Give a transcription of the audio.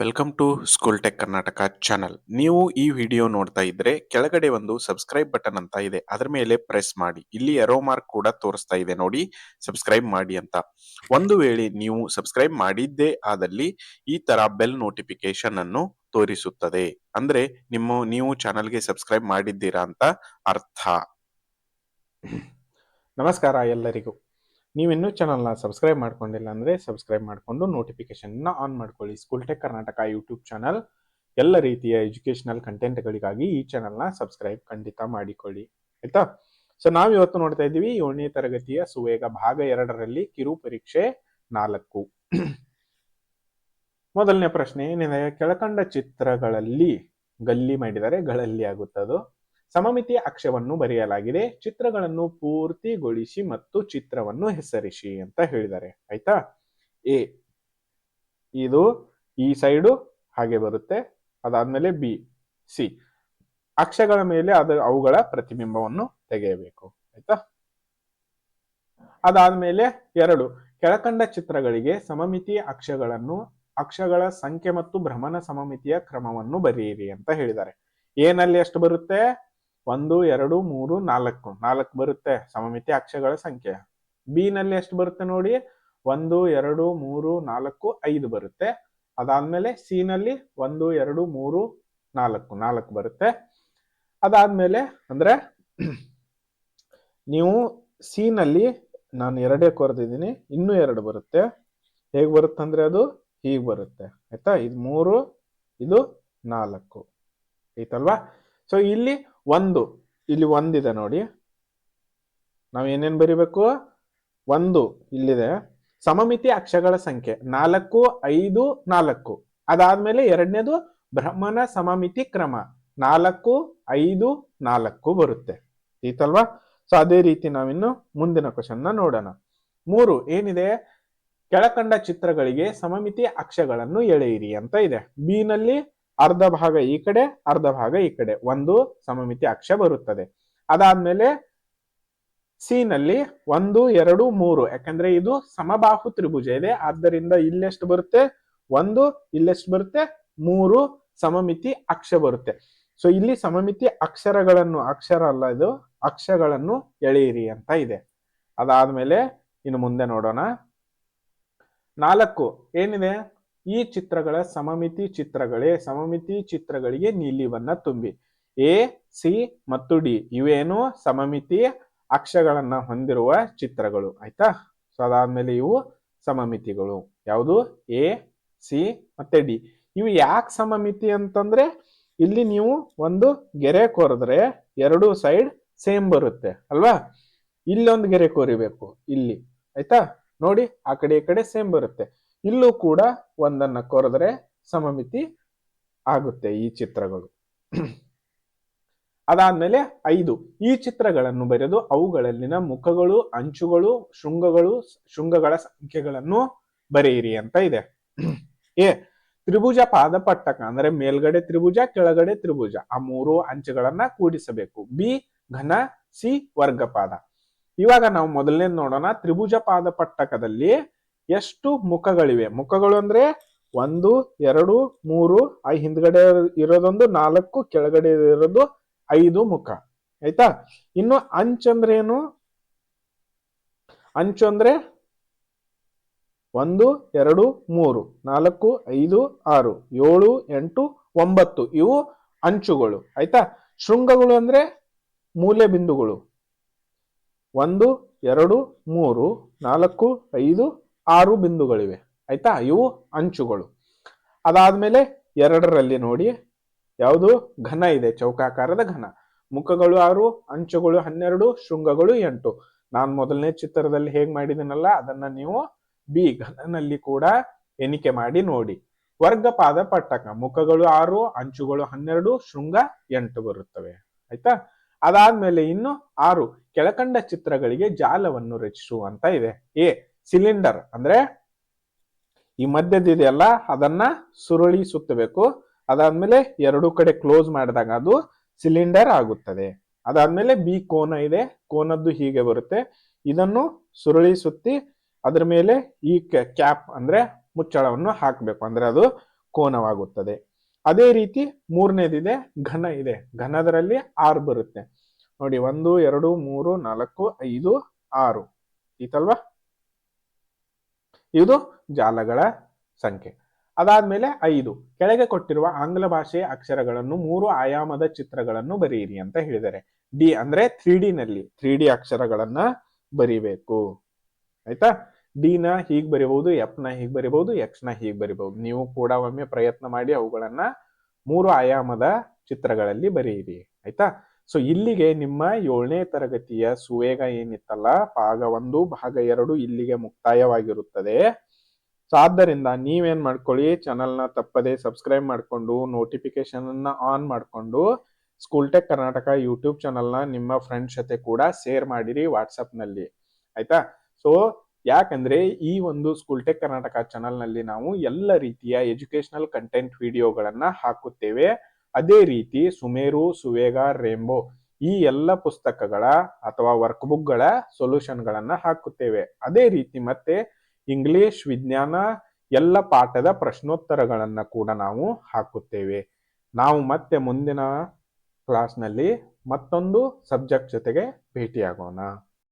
Welcome to school tech Karnataka channel ನೀವು ಈ video ನೋಡ್ತಾ ಇದ್ರೆ ಕೆಳಗಡೆ ಒಂದು ಸಬ್ಸ್ಕ್ರೈಬ್ ಬಟನ್ ಅಂತ ಇದೆ. ಅದರ ಮೇಲೆ ಪ್ರೆಸ್ ಮಾಡಿ. ಇಲ್ಲಿ ಎರೋ ಮಾರ್ಕ್ ಕೂಡ ತೋರಿಸ್ತಾ ಇದೆ ನೋಡಿ. ಸಬ್ಸ್ಕ್ರೈಬ್ ಮಾಡಿ ಅಂತ. ಒಂದು ವೇಳೆ ನೀವು ಸಬ್ಸ್ಕ್ರೈಬ್ ಮಾಡಿದ್ದೇ ಆದಲ್ಲಿ ಈ ತರ ಬೆಲ್ ನೋಟಿಫಿಕೇಶನ್ ಅನ್ನು ತೋರಿಸುತ್ತದೆ. ಅಂದ್ರೆ ನಿಮ್ಮ, ನೀವು ಚಾನಲ್ಗೆ ಸಬ್ಸ್ಕ್ರೈಬ್ ಮಾಡಿದ್ದೀರಾ ಅಂತ ಅರ್ಥ. ನಮಸ್ಕಾರ ಎಲ್ಲರಿಗೂ. ನೀವಿನ್ನೂ ಚಾನಲ್ನ ಸಬ್ಸ್ಕ್ರೈಬ್ ಮಾಡ್ಕೊಂಡಿಲ್ಲ ಅಂದರೆ ಸಬ್ಸ್ಕ್ರೈಬ್ ಮಾಡಿಕೊಂಡು ನೋಟಿಫಿಕೇಷನ್ನ ಆನ್ ಮಾಡ್ಕೊಳ್ಳಿ. School tech Karnataka YouTube channel. ಎಲ್ಲ ರೀತಿಯ ಎಜುಕೇಷನಲ್ ಕಂಟೆಂಟ್ಗಳಿಗಾಗಿ ಈ ಚಾನಲ್ನ ಸಬ್ಸ್ಕ್ರೈಬ್ ಖಂಡಿತ ಮಾಡಿಕೊಳ್ಳಿ. ಆಯಿತಾ? ಸೊ ನಾವು ಇವತ್ತು ನೋಡ್ತಾ ಇದ್ದೀವಿ ಏಳನೇ ತರಗತಿಯ ಸುವೇಗ ಭಾಗ ಎರಡರಲ್ಲಿ ಕಿರು ಪರೀಕ್ಷೆ ನಾಲ್ಕು. ಮೊದಲನೇ ಪ್ರಶ್ನೆ ಏನಿದೆ ಕೆಳಕಂಡ ಚಿತ್ರಗಳಲ್ಲಿ ಗಲ್ಲಿ ಮಾಡಿದರೆ ಗಳಲ್ಲಿ ಆಗುತ್ತದು. ಸಮಮಿತಿಯ ಅಕ್ಷವನ್ನು ಬರೆಯಲಾಗಿದೆ. ಚಿತ್ರಗಳನ್ನು ಪೂರ್ತಿಗೊಳಿಸಿ ಮತ್ತು ಚಿತ್ರವನ್ನು ಹೆಸರಿಸಿ ಅಂತ ಹೇಳಿದ್ದಾರೆ. ಆಯ್ತಾ? ಎ. ಇದು ಈ ಸೈಡು ಹಾಗೆ ಬರುತ್ತೆ. ಅದಾದ್ಮೇಲೆ ಬಿ. ಸಿ. ಅಕ್ಷಗಳ ಮೇಲೆ ಅದರ ಅವುಗಳ ಪ್ರತಿಬಿಂಬವನ್ನು ತೆಗೆಯಬೇಕು. ಆಯ್ತಾ? ಅದಾದ್ಮೇಲೆ ಎರಡು. ಕೆಳಕಂಡ ಚಿತ್ರಗಳಿಗೆ ಸಮಮಿತಿಯ ಅಕ್ಷಗಳನ್ನು, ಅಕ್ಷಗಳ ಸಂಖ್ಯೆ ಮತ್ತು ಭ್ರಮಣ ಸಮಮಿತಿಯ ಕ್ರಮವನ್ನು ಬರೆಯಿರಿ ಅಂತ ಹೇಳಿದ್ದಾರೆ. ಏನಲ್ಲಿ ಎಷ್ಟು ಬರುತ್ತೆ? ಒಂದು, ಎರಡು, ಮೂರು, ನಾಲ್ಕು. ನಾಲ್ಕು ಬರುತ್ತೆ ಸಮಮಿತಿ ಅಕ್ಷಗಳ ಸಂಖ್ಯೆ. ಬಿ ನಲ್ಲಿ ಎಷ್ಟು ಬರುತ್ತೆ ನೋಡಿ? ಒಂದು, ಎರಡು, ಮೂರು, ನಾಲ್ಕು, ಐದು ಬರುತ್ತೆ. ಅದಾದ್ಮೇಲೆ ಸಿ ನಲ್ಲಿ ಒಂದು, ಎರಡು, ಮೂರು, ನಾಲ್ಕು. ನಾಲ್ಕು ಬರುತ್ತೆ. ಅದಾದ್ಮೇಲೆ ಅಂದ್ರೆ ನೀವು ಸಿ ನಲ್ಲಿ ನಾನು ಎರಡೇ ಕೊರೆದಿದ್ದೀನಿ. ಇನ್ನೂ ಎರಡು ಬರುತ್ತೆ. ಹೇಗೆ ಬರುತ್ತೆ ಅಂದ್ರೆ ಅದು ಹೀಗೆ ಬರುತ್ತೆ. ಆಯ್ತಾ? ಇದು ಮೂರು, ಇದು ನಾಲ್ಕು. ಐತಲ್ವಾ ಸೊ ಇಲ್ಲಿ ಒಂದು, ಇಲ್ಲಿ ಒಂದಿದೆ ನೋಡಿ. ನಾವು ಏನೇನು ಬರಿಬೇಕು? ಒಂದು ಇಲ್ಲಿದೆ. ಸಮಮಿತಿ ಅಕ್ಷಗಳ ಸಂಖ್ಯೆ, ನಾಲ್ಕು, ಐದು, ನಾಲ್ಕು. ಅದಾದ್ಮೇಲೆ ಎರಡನೇದು ಬ್ರಹ್ಮನ ಸಮಮಿತಿ ಕ್ರಮ, ನಾಲ್ಕು, ಐದು, ನಾಲ್ಕು ಬರುತ್ತೆ. ಈತಲ್ವಾ ಸೊ ಅದೇ ರೀತಿ ನಾವಿನ್ನು ಮುಂದಿನ ಕ್ವಶನ್ ನೋಡೋಣ. ಮೂರು, ಏನಿದೆ? ಕೆಳಕಂಡ ಚಿತ್ರಗಳಿಗೆ ಸಮಮಿತಿ ಅಕ್ಷಗಳನ್ನು ಎಳೆಯಿರಿ ಅಂತ ಇದೆ. ಬಿ ನಲ್ಲಿ ಅರ್ಧ ಭಾಗ ಈ ಕಡೆ, ಅರ್ಧ ಭಾಗ ಈ ಕಡೆ. ಒಂದು ಸಮಮಿತಿ ಅಕ್ಷ ಬರುತ್ತದೆ. ಅದಾದ್ಮೇಲೆ ಸಿ ನಲ್ಲಿ ಒಂದು, ಎರಡು, ಮೂರು. ಯಾಕಂದ್ರೆ ಇದು ಸಮಬಾಹು ತ್ರಿಭುಜ ಇದೆ. ಆದ್ದರಿಂದ ಇಲ್ಲೆಷ್ಟು ಬರುತ್ತೆ? ಒಂದು ಇಲ್ಲೆಷ್ಟು ಬರುತ್ತೆ? ಮೂರು ಸಮಮಿತಿ ಅಕ್ಷ ಬರುತ್ತೆ. ಸೊ ಇಲ್ಲಿ ಸಮಮಿತಿ ಅಕ್ಷರಗಳನ್ನು, ಅಕ್ಷರ ಅಲ್ಲ ಇದು, ಅಕ್ಷಗಳನ್ನು ಎಳೆಯಿರಿ ಅಂತ ಇದೆ. ಅದಾದ್ಮೇಲೆ ಇನ್ನು ಮುಂದೆ ನೋಡೋಣ. ನಾಲ್ಕು ಏನಿದೆ? ಈ ಚಿತ್ರಗಳ ಸಮಮಿತಿ ಚಿತ್ರಗಳೇ, ಸಮಮಿತಿ ಚಿತ್ರಗಳಿಗೆ ನೀಲಿವನ್ನ ತುಂಬಿ. ಎ, ಸಿ ಮತ್ತು ಡಿ ಇವೇನು ಸಮಮಿತಿ ಅಕ್ಷಗಳನ್ನ ಹೊಂದಿರುವ ಚಿತ್ರಗಳು, ಆಯ್ತಾ? ಸೊ ಅದಾದ್ಮೇಲೆ ಇವು ಸಮಮಿತಿಗಳು. ಯಾವುದು? ಎ, ಸಿ ಮತ್ತೆ ಡಿ. ಇವು ಯಾಕೆ ಸಮಮಿತಿ ಅಂತಂದ್ರೆ, ಇಲ್ಲಿ ನೀವು ಒಂದು ಗೆರೆ ಕೊರೆದ್ರೆ ಎರಡು ಸೈಡ್ ಸೇಮ್ ಬರುತ್ತೆ, ಅಲ್ವಾ? ಇಲ್ಲೊಂದು ಗೆರೆ ಕೊರಿಬೇಕು, ಇಲ್ಲಿ, ಆಯ್ತಾ? ನೋಡಿ, ಆ ಕಡೆ ಈ ಕಡೆ ಸೇಮ್ ಬರುತ್ತೆ. ಇಲ್ಲೂ ಕೂಡ ಒಂದನ್ನ ಕೊರೆದ್ರೆ ಸಮಮಿತಿ ಆಗುತ್ತೆ ಈ ಚಿತ್ರಗಳು. ಅದಾದ್ಮೇಲೆ ಐದು, ಈ ಚಿತ್ರಗಳನ್ನು ಬರೆದು ಅವುಗಳಲ್ಲಿನ ಮುಖಗಳು, ಅಂಚುಗಳು, ಶೃಂಗಗಳು, ಶೃಂಗಗಳ ಸಂಖ್ಯೆಗಳನ್ನು ಬರೆಯಿರಿ ಅಂತ ಇದೆ. ಏ ತ್ರಿಭುಜ ಪಾದಪಟ್ಟಕ ಅಂದ್ರೆ ಮೇಲ್ಗಡೆ ತ್ರಿಭುಜ, ಕೆಳಗಡೆ ತ್ರಿಭುಜ. ಆ ಮೂರು ಅಂಚುಗಳನ್ನ ಕೂಡಿಸಬೇಕು. ಬಿ, ಘನ, ಸಿ, ವರ್ಗಪಾದ. ಇವಾಗ ನಾವು ಮೊದಲನೇ ನೋಡೋಣ. ತ್ರಿಭುಜ ಪಾದಪಟ್ಟಕದಲ್ಲಿ ಎಷ್ಟು ಮುಖಗಳಿವೆ? ಮುಖಗಳು ಅಂದ್ರೆ ಒಂದು, ಎರಡು, ಮೂರು, ಆ ಹಿಂದ್ಗಡೆ ಇರೋದೊಂದು, ನಾಲ್ಕು, ಕೆಳಗಡೆ ಇರೋದು ಐದು ಮುಖ. ಆಯ್ತಾ? ಇನ್ನು ಅಂಚಂದ್ರೆ ಏನು? ಅಂಚು ಅಂದ್ರೆ ಒಂದು, ಎರಡು, ಮೂರು, ನಾಲ್ಕು, ಐದು, ಆರು, ಏಳು, ಎಂಟು, ಒಂಬತ್ತು. ಇವು ಅಂಚುಗಳು. ಆಯ್ತಾ? ಶೃಂಗಗಳು ಅಂದ್ರೆ ಮೂಲೆ ಬಿಂದುಗಳು. ಒಂದು, ಎರಡು, ಮೂರು, ನಾಲ್ಕು, ಐದು ಆರು ಬಿಂದುಗಳಿವೆ. ಆಯ್ತಾ? ಇವು ಅಂಚುಗಳು. ಅದಾದ್ಮೇಲೆ ಎರಡರಲ್ಲಿ ನೋಡಿ, ಯಾವುದು? ಘನ ಇದೆ, ಚೌಕಾಕಾರದ ಘನ. ಮುಖಗಳು ಆರು, ಅಂಚುಗಳು ಹನ್ನೆರಡು, ಶೃಂಗಗಳು ಎಂಟು. ನಾನು ಮೊದಲನೇ ಚಿತ್ರದಲ್ಲಿ ಹೇಗೆ ಮಾಡಿದ್ದೀನಲ್ಲ ಅದನ್ನ ನೀವು ಬಿ ಘನನಲ್ಲಿ ಕೂಡ ಎಣಿಕೆ ಮಾಡಿ ನೋಡಿ. ವರ್ಗಪಾದ ಪಟ್ಟಕ. ಮುಖಗಳು ಆರು, ಅಂಚುಗಳು ಹನ್ನೆರಡು, ಶೃಂಗ ಎಂಟು ಬರುತ್ತವೆ. ಆಯ್ತಾ? ಅದಾದ್ಮೇಲೆ ಇನ್ನು ಆರು. ಕೆಳಕಂಡ ಚಿತ್ರಗಳಿಗೆ ಜಾಲವನ್ನು ರಚಿಸುವಂತ ಇದೆ. ಎ. ಸಿಲಿಂಡರ್ ಅಂದ್ರೆ ಈ ಮಧ್ಯದಿದೆಯಲ್ಲ ಅದನ್ನ ಸುರುಳಿ ಸುತ್ತಬೇಕು. ಅದಾದ್ಮೇಲೆ ಎರಡು ಕಡೆ ಕ್ಲೋಸ್ ಮಾಡಿದಾಗ ಅದು ಸಿಲಿಂಡರ್ ಆಗುತ್ತದೆ. ಅದಾದ್ಮೇಲೆ ಬಿ ಕೋನ ಇದೆ. ಕೋನದ್ದು ಹೀಗೆ ಬರುತ್ತೆ. ಇದನ್ನು ಸುರುಳಿ ಸುತ್ತಿ ಅದರ ಮೇಲೆ ಈ ಕ್ಯಾಪ್ ಅಂದ್ರೆ ಮುಚ್ಚಳವನ್ನು ಹಾಕಬೇಕು. ಅಂದ್ರೆ ಅದು ಕೋನವಾಗುತ್ತದೆ. ಅದೇ ರೀತಿ ಮೂರನೇದಿದೆ, ಘನ ಇದೆ. ಘನದರಲ್ಲಿ ಆರು ಬರುತ್ತೆ. ನೋಡಿ, ಒಂದು, ಎರಡು, ಮೂರು, ನಾಲ್ಕು, ಐದು, ಆರು. ಈತಲ್ವಾ? ಇದು ಜಾಲಗಳ ಸಂಖ್ಯೆ. ಅದಾದ್ಮೇಲೆ ಐದು. ಕೆಳಗೆ ಕೊಟ್ಟಿರುವ ಆಂಗ್ಲ ಭಾಷೆಯ ಅಕ್ಷರಗಳನ್ನು ಮೂರು ಆಯಾಮದ ಚಿತ್ರಗಳನ್ನು ಬರೆಯಿರಿ ಅಂತ ಹೇಳಿದ್ದಾರೆ. ಡಿ ಅಂದ್ರೆ ತ್ರೀ ಡಿ ನಲ್ಲಿ ತ್ರೀ ಡಿ ಅಕ್ಷರಗಳನ್ನ ಬರಿಬೇಕು. ಆಯ್ತಾ? ಡಿ ನ ಹೀಗ್ ಬರಿಬಹುದು ಎಫ್ನ ಹೀಗ್ ಬರಿಬಹುದು ಎಕ್ಸ್ನ ಹೀಗ್ ಬರಿಬಹುದು. ನೀವು ಕೂಡ ಒಮ್ಮೆ ಪ್ರಯತ್ನ ಮಾಡಿ ಅವುಗಳನ್ನ ಮೂರು ಆಯಾಮದ ಚಿತ್ರಗಳಲ್ಲಿ ಬರೆಯಿರಿ. ಆಯ್ತಾ? ಸೊ ಇಲ್ಲಿಗೆ ನಿಮ್ಮ ಏಳನೇ ತರಗತಿಯ ಸುವೇಗ ಏನಿತ್ತಲ್ಲ, ಭಾಗ ಒಂದು, ಭಾಗ ಎರಡು ಇಲ್ಲಿಗೆ ಮುಕ್ತಾಯವಾಗಿರುತ್ತದೆ. ಸೊ ಆದ್ದರಿಂದ ನೀವೇನ್ ಮಾಡ್ಕೊಳ್ಳಿ ಚಾನಲ್ನ ತಪ್ಪದೆ ಸಬ್ಸ್ಕ್ರೈಬ್ ಮಾಡಿಕೊಂಡು ನೋಟಿಫಿಕೇಶನ್ ಅನ್ನ ಆನ್ ಮಾಡಿಕೊಂಡು ಸ್ಕೂಲ್ ಟೆಕ್ ಕರ್ನಾಟಕ ಯೂಟ್ಯೂಬ್ ಚಾನಲ್ನ ನಿಮ್ಮ ಫ್ರೆಂಡ್ಸ್ ಜೊತೆ ಕೂಡ ಶೇರ್ ಮಾಡಿರಿ ವಾಟ್ಸಪ್ನಲ್ಲಿ ಆಯ್ತಾ? ಸೊ ಯಾಕಂದ್ರೆ ಈ ಒಂದು ಸ್ಕೂಲ್ ಟೆಕ್ ಕರ್ನಾಟಕ ಚಾನಲ್ನಲ್ಲಿ ನಾವು ಎಲ್ಲ ರೀತಿಯ ಎಜುಕೇಶನಲ್ ಕಂಟೆಂಟ್ ವಿಡಿಯೋಗಳನ್ನ ಹಾಕುತ್ತೇವೆ. ಅದೇ ರೀತಿ ಸುಮೇರು, ಸುವೇಗ, ರೇಂಬೋ ಈ ಎಲ್ಲ ಪುಸ್ತಕಗಳ ಅಥವಾ ವರ್ಕ್ ಬುಕ್ಗಳ ಸೊಲ್ಯೂಷನ್ಗಳನ್ನ ಹಾಕುತ್ತೇವೆ. ಅದೇ ರೀತಿ ಮತ್ತೆ ಇಂಗ್ಲಿಷ್ ವಿಜ್ಞಾನ ಎಲ್ಲ ಪಾಠದ ಪ್ರಶ್ನೋತ್ತರಗಳನ್ನು ಕೂಡ ನಾವು ಹಾಕುತ್ತೇವೆ. ನಾವು ಮತ್ತೆ ಮುಂದಿನ ಕ್ಲಾಸ್ನಲ್ಲಿ ಮತ್ತೊಂದು ಸಬ್ಜೆಕ್ಟ್ ಜೊತೆಗೆ ಭೇಟಿಯಾಗೋಣ.